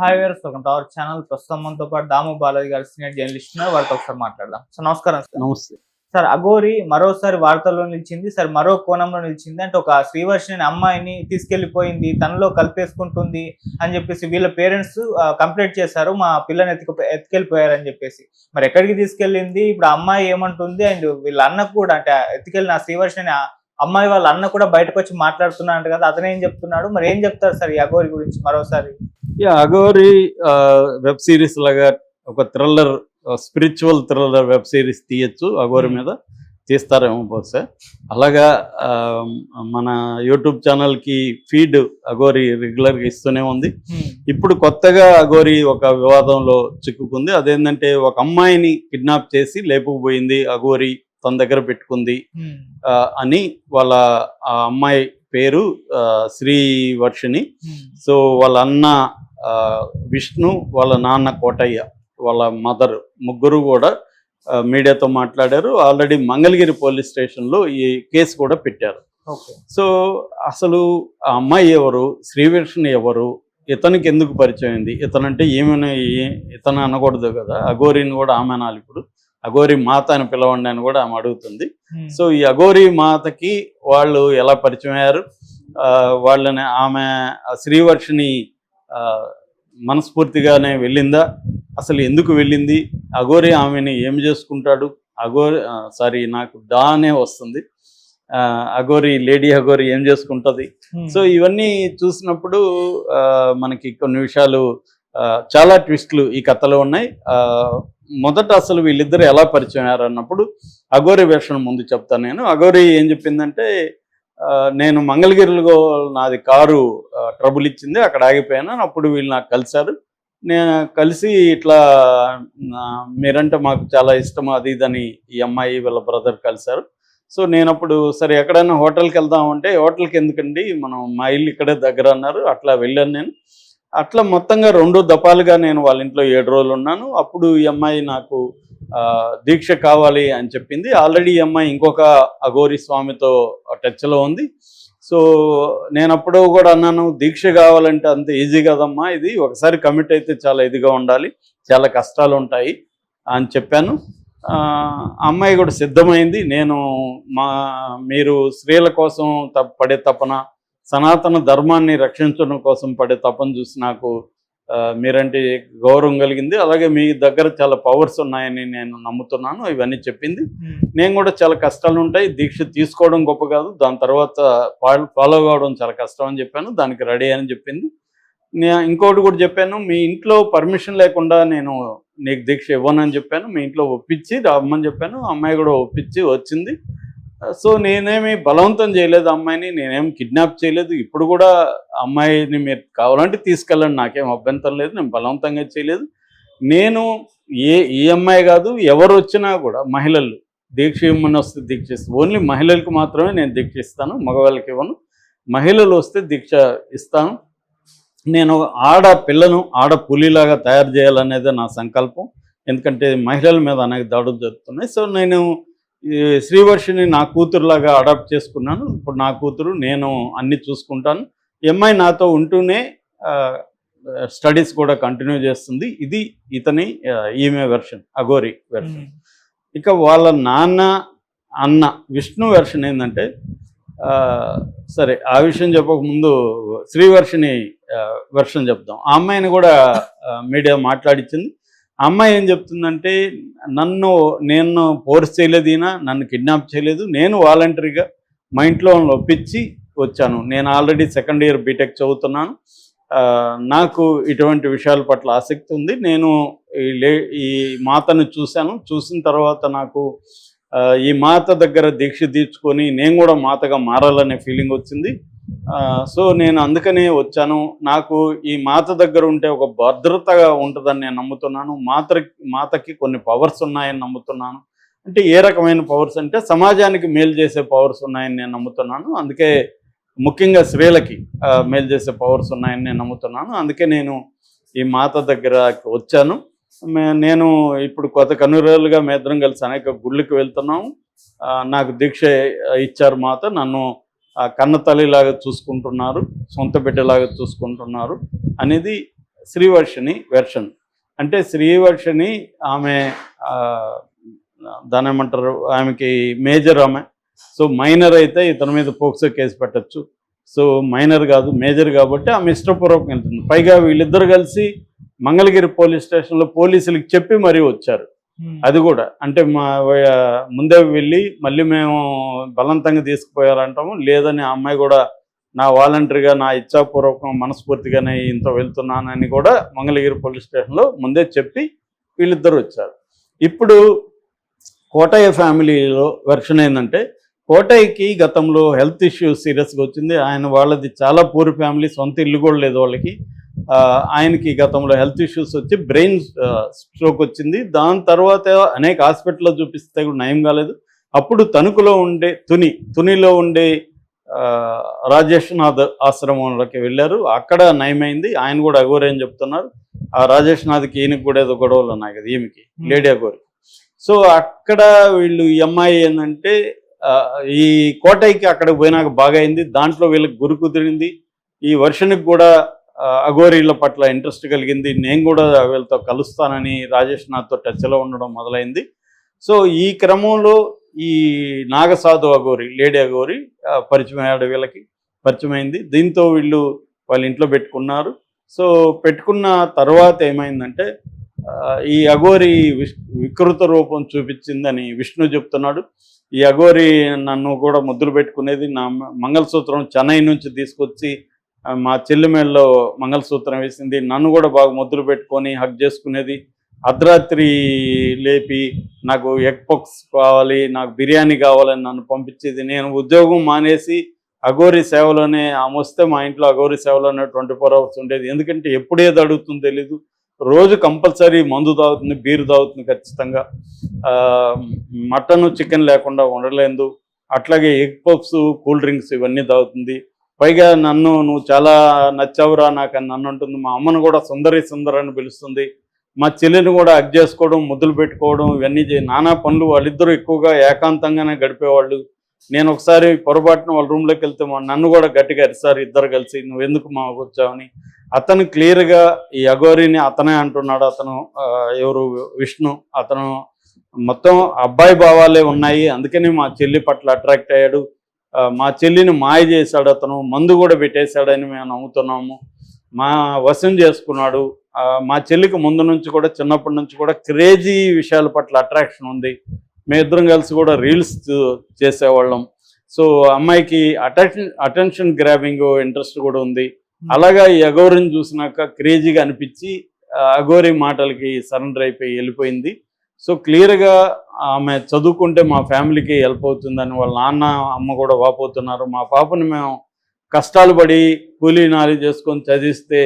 Hi we're welcome to our channel ప్రస్తుతం మనతో పాటు దాము బాలాజీ గారు సీనియర్ జర్నలిస్ట్ వారితో ఒకసారి మాట్లాడదాం. సో నమస్కారం సార్. నమస్తే. సార్ అఘోరి మరోసారి వార్తల్లో నిలిచింది సార్ మరో కోణంలో నిలిచింది. అంటే ఒక శ్రీవర్షిని అనే అమ్మాయిని తీసుకెళ్ళిపోయింది తనలో కలిపేసుకుంటుంది అని చెప్పేసి వీళ్ళ పేరెంట్స్ కంప్లైంట్ చేశారు. మా పిల్లని ఎత్తుకు ఎత్తుకెళ్ళిపోయారని చెప్పేసి. మరి ఎక్కడికి తీసుకెళ్ళింది? ఇప్పుడు ఆ అమ్మాయి ఏమంటుంది? అండ్ వీళ్ళ అన్న కూడా అంటే ఎత్తుకెళ్ళిన శ్రీవర్షిని అమ్మాయి వాళ్ళ అన్న కూడా బయటకు వచ్చి మాట్లాడుతున్నాడు కదా అతను ఏం చెప్తున్నాడు? మరి ఏం చెప్తారు సార్ ఈ అఘోరి గురించి మరోసారి? యా అగోరి వెబ్ సిరీస్ లాగా ఒక thriller spiritual thriller web series తీయచ్చు అగోరి Hmm. మీద. తీస్తారేమో బహుశా. అలాగా మన యూట్యూబ్ ఛానల్కి ఫీడ్ అగోరి రెగ్యులర్గా ఇస్తూనే ఉంది. ఇప్పుడు కొత్తగా అగోరి ఒక వివాదంలో చిక్కుకుంది. అదేంటంటే ఒక అమ్మాయిని కిడ్నాప్ చేసి లేపుకుపోయింది అగోరి తన దగ్గర పెట్టుకుంది. అని వాళ్ళ ఆ అమ్మాయి పేరు శ్రీవర్షిణి. సో వాళ్ళ అన్న విష్ణు వాళ్ళ నాన్న కోటయ్య వాళ్ళ మదర్ ముగ్గురు కూడా మీడియాతో మాట్లాడారు. ఆల్రెడీ మంగళగిరి పోలీస్ స్టేషన్లో ఈ కేసు కూడా పెట్టారు. సో అసలు ఆ అమ్మాయి ఎవరు శ్రీవర్షిణి ఎవరు ఇతనికి ఎందుకు పరిచయం అయింది ఇతనంటే ఏమైనా ఇతను అనకూడదు కదా అఘోరిని కూడా ఆమె అనాలి ఇప్పుడు. అఘోరి మాత అని పిలవండి అని కూడా ఆమె అడుగుతుంది. సో ఈ అఘోరి మాతకి వాళ్ళు ఎలా పరిచయం అయ్యారు? ఆ, వాళ్ళని ఆమె శ్రీవర్షిని ఆ, మనస్ఫూర్తిగానే వెళ్ళిందా? అసలు ఎందుకు వెళ్ళింది? అఘోరి ఆమెని ఏం చేసుకుంటాడు? అఘోరి సారీ నాకు డానే వస్తుంది. ఆ, అఘోరి లేడీ అఘోరి ఏం చేసుకుంటుంది? సో ఇవన్నీ చూసినప్పుడు మనకి కొన్ని విషయాలు చాలా ట్విస్ట్లు ఈ కథలో ఉన్నాయి. ఆ, మొదట అసలు వీళ్ళిద్దరు ఎలా పరిచయం అయ్యారు అన్నప్పుడు అఘోరి వేషం ముందు చెప్తాను నేను. అఘోరి ఏం చెప్పిందంటే ఆ, నేను మంగళగిరిలో నాది కారు ట్రబుల్ ఇచ్చింది అక్కడ ఆగిపోయాను అప్పుడు వీళ్ళు నాకు కలిశారు. నేను కలిసి ఇట్లా నా- మీరంటే మాకు చాలా ఇష్టం అది ఇదని ఈ అమ్మాయి వీళ్ళ బ్రదర్ కలిశారు. సో నేను అప్పుడు సరే ఎక్కడైనా హోటల్కి వెళ్దామంటే హోటల్కి ఎందుకండి మనం మా ఇల్లు ఇక్కడే దగ్గర అన్నారు అట్లా వెళ్ళాను నేను. అట్లా మొత్తంగా రెండు దపాలుగా నేను వాళ్ళ ఇంట్లో ఏడు రోజులు ఉన్నాను. అప్పుడు ఈ అమ్మాయి నాకు దీక్ష కావాలి అని చెప్పింది. ఆల్రెడీ ఈ అమ్మాయి ఇంకొక అఘోరి స్వామితో టచ్లో ఉంది. సో నేను అప్పుడు కూడా అన్నాను దీక్ష కావాలంటే అంత ఈజీ కదమ్మా ఇది. ఒకసారి కమిట్ అయితే చాలా ఇదిగా ఉండాలి. చాలా కష్టాలు ఉంటాయి అని చెప్పాను. అమ్మాయి కూడా సిద్ధమైంది. నేను మా మీరు స్త్రీల కోసం త- పడే తపన సనాతన ధర్మాన్ని రక్షించడం కోసం పడే తపన చూసి నాకు మీరంటే గౌరవం కలిగింది. అలాగే మీ దగ్గర చాలా పవర్స్ ఉన్నాయని నేను నమ్ముతున్నాను. ఇవన్నీ చెప్పింది. నేను కూడా చాలా కష్టాలు ఉంటాయి. దీక్ష తీసుకోవడం గొప్ప కాదు. దాని తర్వాత ఫాలో కావడం చాలా కష్టం అని చెప్పాను. దానికి రెడీ అని చెప్పింది. నే ఇంకోటి కూడా చెప్పాను. మీ ఇంట్లో పర్మిషన్ లేకుండా నేను నీకు దీక్ష ఇవ్వనని చెప్పాను. మీ ఇంట్లో ఒప్పించి రమ్మని చెప్పాను. అమ్మాయి కూడా ఒప్పించి వచ్చింది. సో నేనేమి బలవంతం చేయలేదు అమ్మాయిని నేనేం కిడ్నాప్ చేయలేదు. ఇప్పుడు కూడా అమ్మాయిని మీరు కావాలంటే తీసుకెళ్ళండి నాకేం అభ్యంతరం లేదు నేను బలవంతంగా చేయలేదు. నేను ఏ ఈ అమ్మాయి కాదు ఎవరు వచ్చినా కూడా మహిళలు దీక్ష ఇవ్వమని వస్తే దీక్ష ఇస్తాను ఓన్లీ మహిళలకు మాత్రమే నేను దీక్ష ఇస్తాను మగవాళ్ళకి ఇవ్వను. మహిళలు వస్తే దీక్ష ఇస్తాను. నేను ఆడ పిల్లను ఆడ పులిలాగా తయారు చేయాలనేదే నా సంకల్పం. ఎందుకంటే మహిళల మీద అనేక దాడులు జరుగుతున్నాయి. సో నేను శ్రీవర్షిని నా కూతురులాగా అడాప్ట్ చేసుకున్నాను. ఇప్పుడు నా కూతురు నేను అన్ని చూసుకుంటాను. ఈ అమ్మాయి నాతో ఉంటూనే స్టడీస్ కూడా కంటిన్యూ చేస్తుంది. ఇది ఇతని ఈమె వెర్షన్ అగోరి వెర్షన్ ఇక వాళ్ళ నాన్న అన్న విష్ణు వెర్షన్ ఏంటంటే సరే ఆ విషయం చెప్పక ముందు శ్రీవర్షిని వెర్షన్ చెప్దాం. ఆ అమ్మాయిని కూడా మీడియా మాట్లాడించింది అమ్మాయి ఏం చెప్తుందంటే నన్ను నేను ఫోర్స్ చేయలేదు ఈయన నన్ను కిడ్నాప్ చేయలేదు నేను వాలంటరీగా మా ఇంట్లో ఒప్పించి వచ్చాను. నేను ఆల్రెడీ సెకండ్ ఇయర్ బీటెక్ చదువుతున్నాను. నాకు ఇటువంటి విషయాల పట్ల ఆసక్తి ఉంది. నేను ఈ లే ఈ మాతను చూశాను. చూసిన తర్వాత నాకు ఈ మాత దగ్గర దీక్ష తీర్చుకొని నేను కూడా మాతగా మారాలనే ఫీలింగ్ వచ్చింది. సో నేను అందుకనే వచ్చాను. నాకు ఈ మాత దగ్గర ఉంటే ఒక భద్రతగా ఉంటుందని నేను నమ్ముతున్నాను. మాత మాతకి కొన్ని పవర్స్ ఉన్నాయని నమ్ముతున్నాను. అంటే ఏ రకమైన పవర్స్ అంటే సమాజానికి మేలు చేసే పవర్స్ ఉన్నాయని నేను నమ్ముతున్నాను. అందుకే ముఖ్యంగా స్త్రీలకి మేలు చేసే పవర్స్ ఉన్నాయని నేను నమ్ముతున్నాను. అందుకే నేను ఈ మాత దగ్గరకి వచ్చాను. నేను ఇప్పుడు కొత్త కన్నురేలుగా మేద్దరం కలిసి అనేక గుళ్ళకి వెళ్తున్నాము. నాకు దీక్ష ఇచ్చారు మాత. నన్ను ఆ, కన్న తల్లిలాగా చూసుకుంటున్నారు సొంత బిడ్డలాగా చూసుకుంటున్నారు అనేది శ్రీవర్షిని వెర్షన్. అంటే శ్రీవర్షిని ఆమె ఆ, దాని ఏమంటారు ఆమెకి మేజర్ ఆమె. సో మైనర్ అయితే ఇతని మీద పోక్సో కేసు పెట్టచ్చు. సో మైనర్ కాదు మేజర్ కాబట్టి ఆమె ఇష్టపూర్వకం వెళ్తుంది. పైగా వీళ్ళిద్దరు కలిసి మంగళగిరి పోలీస్ స్టేషన్లో పోలీసులకు చెప్పి మరీ వచ్చారు. Hmm. అది కూడా. అంటే మా ముందే వెళ్ళి మళ్ళీ మేము బలవంతంగా తీసుకుపోయారంటాము లేదని ఆ అమ్మాయి కూడా నా వాలంటరీగా నా ఇచ్చాపూర్వకం మనస్ఫూర్తిగానే ఇంత వెళ్తున్నానని కూడా మంగళగిరి పోలీస్ స్టేషన్లో ముందే చెప్పి వీళ్ళిద్దరు వచ్చారు. ఇప్పుడు కోటయ్య ఫ్యామిలీలో వెర్షన్ ఏంటంటే కోటయ్యకి గతంలో హెల్త్ ఇష్యూ సీరియస్గా వచ్చింది. ఆయన వాళ్ళది చాలా పూర్ ఫ్యామిలీ సొంత ఇల్లు కూడా లేదు వాళ్ళకి. ఆయనకి గతంలో హెల్త్ ఇష్యూస్ వచ్చి బ్రెయిన్ స్ట్రోక్ వచ్చింది. దాని తర్వాత అనేక హాస్పిటల్లో చూపిస్తే కూడా నయం కాలేదు. అప్పుడు తణుకులో ఉండే తుని తునిలో ఉండే ఆ, రాజేష్ నాథ్ ఆశ్రమంలోకి వెళ్ళారు. అక్కడ నయమైంది. ఆయన కూడా అఘోరి అని చెప్తున్నారు. ఆ రాజేష్ నాథ్కి ఈయనకి కూడా ఏదో గొడవలు ఉన్నాయి కదా ఈమెకి లేడీ అఘోరి. సో అక్కడ వీళ్ళు ఈ అమ్మాయి ఏంటంటే ఈ కోటయ్యకి అక్కడికి పోయినాక బాగా అయింది. దాంట్లో వీళ్ళకి గురి కుదిరింది ఈ వర్షన్కి కూడా అఘోరీల పట్ల ఇంట్రెస్ట్ కలిగింది. నేను కూడా వీళ్ళతో కలుస్తానని రాజేష్ నాథ్తో టచ్లో ఉండడం మొదలైంది. సో ఈ క్రమంలో ఈ నాగసాధు అఘోరి లేడీ అఘోరి పరిచయమయ్యాడు పరిచయం వీళ్ళకి. పరిచయమైంది దీంతో వీళ్ళు వాళ్ళ ఇంట్లో పెట్టుకున్నారు. సో పెట్టుకున్న తర్వాత ఏమైందంటే ఈ అఘోరి విష్ వికృత రూపం చూపించిందని విష్ణు చెప్తున్నాడు. ఈ అఘోరి నన్ను కూడా ముద్దులు పెట్టుకునేది నా మంగళసూత్రం చెన్నై నుంచి తీసుకొచ్చి మా చెల్లిమేళ్ళలో మంగళసూత్రం వేసింది. నన్ను కూడా బాగా ముద్దులు పెట్టుకొని హక్ చేసుకునేది. అర్ధరాత్రి లేపి నాకు ఎగ్ పక్స్ కావాలి నాకు బిర్యానీ కావాలని నన్ను పంపించేది. నేను ఉద్యోగం మానేసి అఘోరి సేవలోనే ఆమె వస్తే మా ఇంట్లో అఘోరి సేవలోనే ట్వంటీ ఫోర్ అవర్స్ ఉండేది. ఎందుకంటే ఎప్పుడు ఏది అడుగుతుందో తెలీదు. రోజు కంపల్సరీ మందు తాగుతుంది బీరు తాగుతుంది ఖచ్చితంగా. మటన్ చికెన్ లేకుండా ఉండలేదు. అట్లాగే ఎగ్ పఫ్స్ కూల్ డ్రింక్స్ ఇవన్నీ తాగుతుంది. పైగా నన్ను నువ్వు చాలా నచ్చావురా నాకు అని నన్ను అంటుంది. మా అమ్మను కూడా సుందరి సుందర అని పిలుస్తుంది. మా చెల్లిని కూడా అగ్ చేసుకోవడం ముద్దులు పెట్టుకోవడం ఇవన్నీ నానా పనులు వాళ్ళిద్దరూ ఎక్కువగా ఏకాంతంగానే గడిపేవాళ్ళు. నేను ఒకసారి పొరపాటున వాళ్ళ రూమ్లోకి వెళ్తే మా నన్ను కూడా గట్టిగా అరిసారు ఇద్దరు కలిసి నువ్వు ఎందుకు మా వచ్చావని అతను క్లియర్గా ఈ అఘోరిని అతనే అంటున్నాడు. అతను ఎవరు? విష్ణు. అతను మొత్తం అబ్బాయి భావాలే ఉన్నాయి. అందుకని మా చెల్లి పట్ల అట్రాక్ట్ అయ్యాడు. మా చెల్లిని మాయ చేశాడు అతను మందు కూడా పెట్టేశాడని మేము నమ్ముతున్నాము. మా వశం చేసుకున్నాడు. మా చెల్లికి ముందు నుంచి కూడా చిన్నప్పటి నుంచి కూడా క్రేజీ విషయాల పట్ల అట్రాక్షన్ ఉంది. మేమిద్దరం కలిసి కూడా రీల్స్ చేసేవాళ్ళం. సో అమ్మాయికి అటెన్షన్ అటెన్షన్ గ్రాబింగ్ ఇంట్రెస్ట్ కూడా ఉంది. అలాగా ఈ అఘోరిని చూసినాక క్రేజీగా అనిపించి అఘోరి మాటలకి సరెండర్ అయిపోయి వెళ్ళిపోయింది. సో క్లియర్గా ఆమె చదువుకుంటే మా ఫ్యామిలీకి హెల్ప్ అవుతుందని వాళ్ళ నాన్న అమ్మ కూడా వాపోతున్నారు. మా పాపని మేము కష్టాలు పడి కూలీ నాలి చేసుకొని చదివిస్తే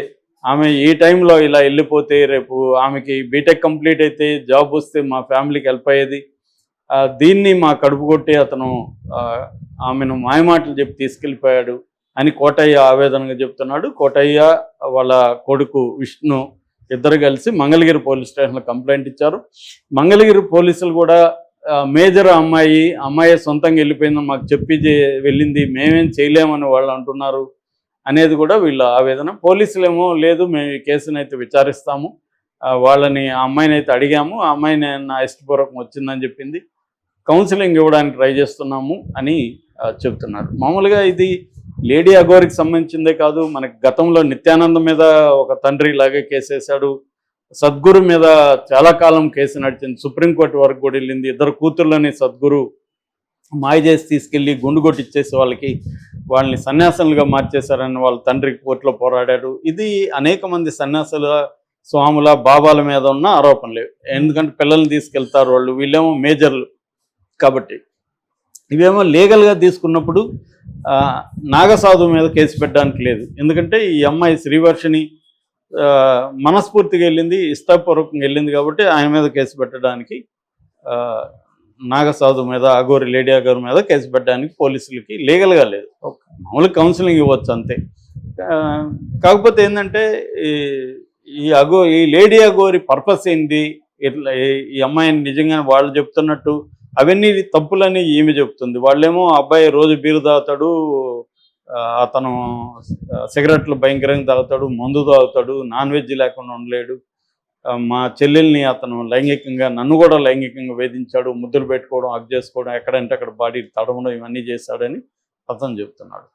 ఆమె ఈ టైంలో ఇలా వెళ్ళిపోతే రేపు ఆమెకి బీటెక్ కంప్లీట్ అయితే జాబ్ వస్తే మా ఫ్యామిలీకి హెల్ప్ అయ్యేది. దీన్ని మా కడుపు కొట్టి అతను ఆమెను మాయమాటలు చెప్పి తీసుకెళ్ళిపోయాడు అని కోటయ్య ఆవేదనగా చెప్తున్నాడు. కోటయ్య వాళ్ళ కొడుకు విష్ణు ఇద్దరు కలిసి మంగళగిరి పోలీస్ స్టేషన్లో కంప్లైంట్ ఇచ్చారు. మంగళగిరి పోలీసులు కూడా మేజర్ అమ్మాయి అమ్మాయి సొంతంగా వెళ్ళిపోయిందని మాకు చెప్పి వెళ్ళింది మేమేం చేయలేమని వాళ్ళు అంటున్నారు అనేది కూడా వీళ్ళ ఆవేదన. పోలీసులేమో లేదు మేము ఈ కేసుని అయితే విచారిస్తాము. వాళ్ళని ఆ అమ్మాయిని అయితే అడిగాము. ఆ అమ్మాయిని నా ఇష్టపూర్వకం వచ్చిందని చెప్పింది. కౌన్సిలింగ్ ఇవ్వడానికి ట్రై చేస్తున్నాము అని చెప్తున్నారు మామూలుగా ఇది లేడీ అఘోరికి సంబంధించిందే కాదు మనకి గతంలో నిత్యానందం మీద ఒక తండ్రి ఇలాగే కేసేశాడు సద్గురు మీద చాలా కాలం కేసు నడిచింది. సుప్రీంకోర్టు వరకు కూడా వెళ్ళింది. ఇద్దరు కూతుర్లని సద్గురు మాయ చేసి తీసుకెళ్ళి గుండు కొట్టిచ్చేసి వాళ్ళకి వాళ్ళని సన్యాసులుగా మార్చేశారని వాళ్ళ తండ్రి కోర్టులో పోరాడాడు ఇది అనేక మంది సన్యాసుల స్వాముల బాబాల మీద ఉన్న ఆరోపణలు. ఎందుకంటే పిల్లల్ని తీసుకెళ్తారు వాళ్ళు. వీళ్ళేమో మేజర్లు కాబట్టి. ఇవేమో లీగల్గా తీసుకున్నప్పుడు నాగసాధు మీద కేసు పెట్టడానికి లేదు. ఎందుకంటే ఈ అమ్మాయి శ్రీవర్షిని మనస్ఫూర్తిగా వెళ్ళింది ఇష్టపూర్వకంగా వెళ్ళింది కాబట్టి ఆయన మీద కేసు పెట్టడానికి నాగసాధు మీద అగోరి లేడీ అగోరి మీద కేసు పెట్టడానికి పోలీసులకి లీగల్గా లేదు. మామూలు కౌన్సిలింగ్ ఇవ్వచ్చు అంతే. కాకపోతే ఏంటంటే ఈ ఈ అగో ఈ లేడీ అగోరి పర్పస్ ఏంది? ఇట్లా ఈ- ఈ అమ్మాయిని నిజంగా వాళ్ళు చెప్తున్నట్టు అవన్నీ తప్పులని ఈమె చెప్తుంది వాళ్ళేమో అబ్బాయి రోజు బీరు తాగుతాడు అతను సిగరెట్లు భయంకరంగా తాగుతాడు మందు తాగుతాడు నాన్ వెజ్ లేకుండా ఉండలేడు. మా చెల్లెల్ని అతను లైంగికంగా నన్ను కూడా లైంగికంగా వేధించాడు ముద్దులు పెట్టుకోవడం అగ్ చేసుకోవడం ఎక్కడంటే అక్కడ బాడీ తడవడం ఇవన్నీ చేశాడని అతను చెప్తున్నాడు.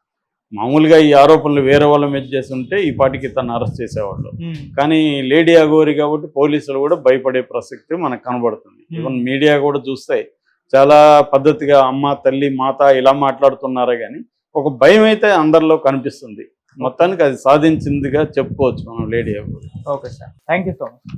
మామూలుగా ఈ ఆరోపణలు వేరే వాళ్ళ మీద చేసి ఉంటే ఈ పాటికి తను అరెస్ట్ చేసేవాళ్ళు. కానీ లేడీ అగోరి కాబట్టి పోలీసులు కూడా భయపడే ప్రసక్తి మనకు కనబడుతుంది. ఈవెన్ మీడియా కూడా చూస్తే చాలా పద్ధతిగా అమ్మ తల్లి మాత ఇలా మాట్లాడుతున్నారా కానీ ఒక భయం అయితే అందరిలో కనిపిస్తుంది. మొత్తానికి అది సాధించిందిగా చెప్పుకోవచ్చు మనం lady okay sir. Thank you so much